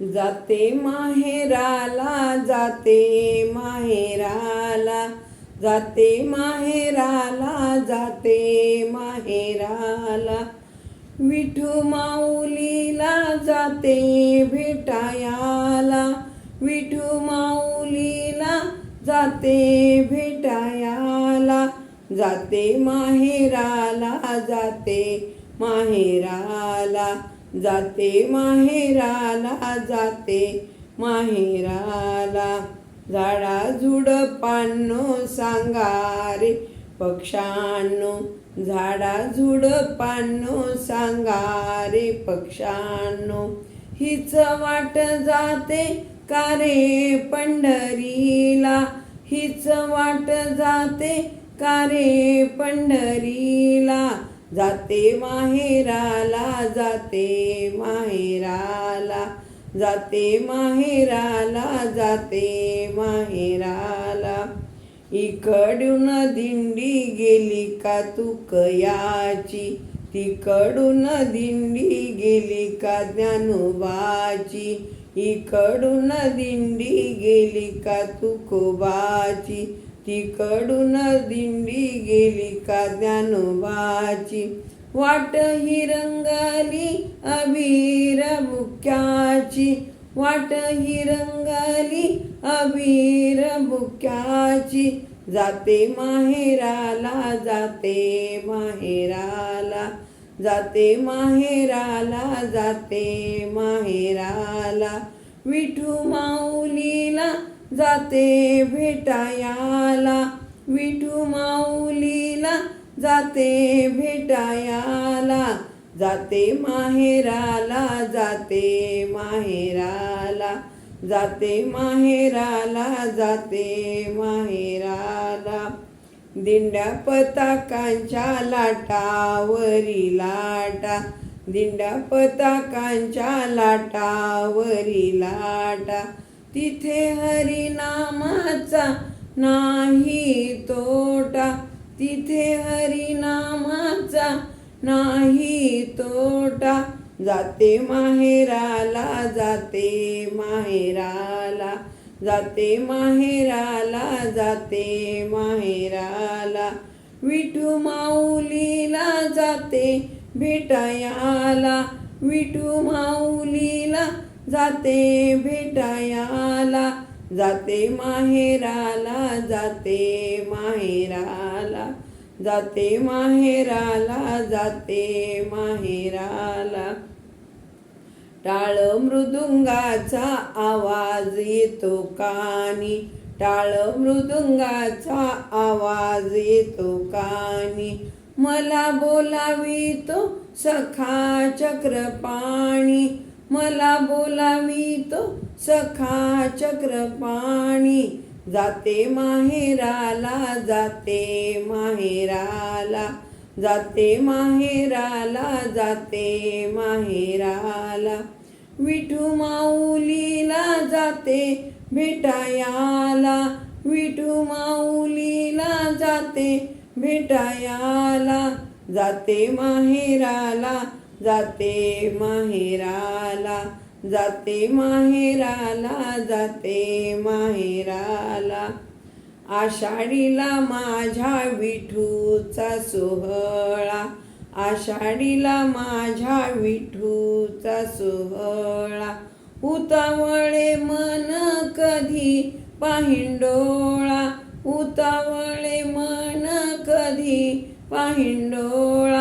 जाते माहेराला जाते माहेराला जाते माहेराला जाते माहेराला. विठू माऊलीला जाते भेटायाला विठू माऊलीला जाते भेटायाला जाते माहेराला जाते माहेराला. जाते माहेराला जाते माहेराला. झाडा झुडपांनो सांगारे पक्षांनो झाडा झुडपांनो सांगारे पक्षांनो हिच वाट जाते कारे पंढरीला? हीच वाट जाते कारे पंढरीला? जाते माहेराला जाते माहेराला जाते माहेराला जाते माहेराला. इकडून दिंडी गेली का तू कयाची तिकडून दिंडी गेली का ज्ञानोबाची? इकडून दिंडी गेली का तुकोबाची? तिकडून दिंडी गेली का ज्ञानोबाची? वाट ही रंगाली अबीर बुक्याची. वाट ही रंगाली अबीर बुक्याची. जाते माहेराला जाते माहेराला. जाते माहेराला जाते माहेराला. विठू माऊलीला जाते भेटायाला. विठू माऊलीला जाते भेटायाला. जाते माहेराला जाते माहेराला. जाते माहेराला जाते माहेराला. दिंड्या पताकांच्या लाटावरी लाटा. दिंड्या पताकांच्या लाटावरी लाटा. तिथे हरिनामाचा नाही तोटा. तिथे हरिनामाचा नाही तोटा. जाते माहेराला जाते माहेराला जाते माहेराला जाते माहेराला. विठू माऊलीला जाते भेटायाला विठू माऊलीला जाते भेटायाला जाते माहेराला जाते माहेराला जाते माहेराला जाते माहेराला. टाळ मृदुंगाचा आवाज येतो कानी टाळ मृदुंगाचा आवाज येतो कानी. मला बोलावी तो सखा चक्रपाणी मला बोलावितो सखा चक्रपाणी. जाते माहेराला जाते माहेराला. जाते माहेराला जाते माहेराला. विठू माऊलीला जाते भेटायाला. विठू माऊलीला जाते भेटायाला. जाते माहेराला जाते माहेराला जाते माहेराला जाते माहेराला. आषाढीला माझ्या विठूचा सोहळा आषाढीला माझ्या विठूचा सोहळा. उतावळे मन कधी पाहिंडोळा उतावळे मन कधी पाहिंडोळा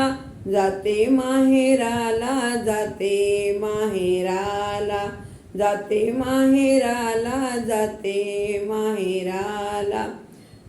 जाते माहेराला जाते माहेराला जाते माहेराला जाते माहेराला.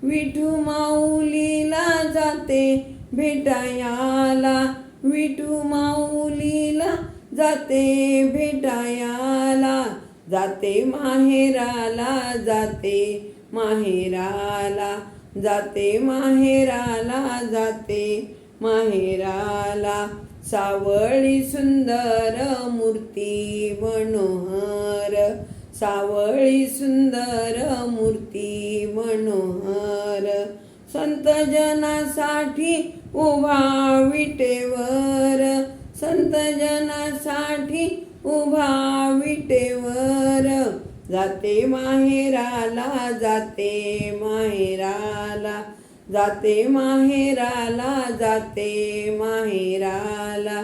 विठू माऊलीला जाते भेटायाला विठू माऊलीला जाते भेटायाला. जाते माहेराला जाते माहेराला जाते माहेराला जाते माहेराला सावळी सुंदर मूर्ती मनोहर. सावळी सुंदर मूर्ती मनोहर. संत जनासाठी उभा विटेवर. संत जनासाठी उभा विटेवर. जाते माहेराला जाते माहेराला. जाते माहेराला जाते माहेराला.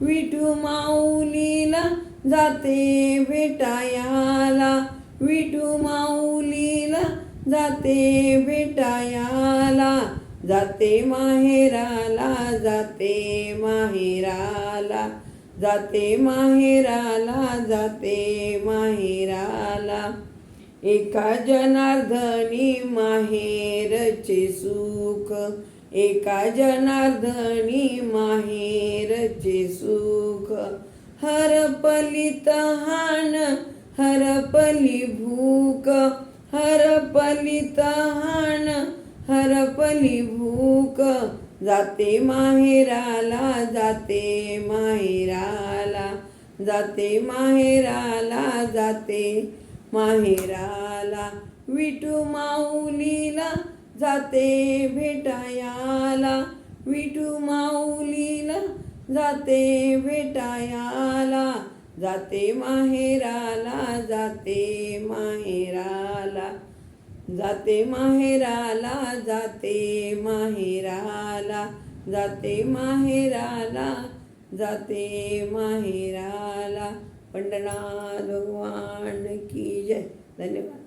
विठू माऊलीला जाते भेटायाला. विठू माऊलीला जाते भेटायाला. जाते माहेराला जाते माहेराला. जाते माहेराला जाते माहेराला. एका जनार्दनी माहेरचे सुख. एका जनार्दनी माहेरचे सुख. हरपली तहान हरपली भूक. हरपली तहान हरपली भूक. जाते माहेराला जाते माहेराला. जाते माहेराला जाते माहेराला विटू माऊलीला जाते भेटायाला. विटू माऊलीला जाते भेटायाला. जाते माहेराला जाते माहेराला. जाते माहेराला जाते माहेराला. जाते माहेराला जाते माहेराला. पंडनाथ भगवान की जय. धन्यवाद.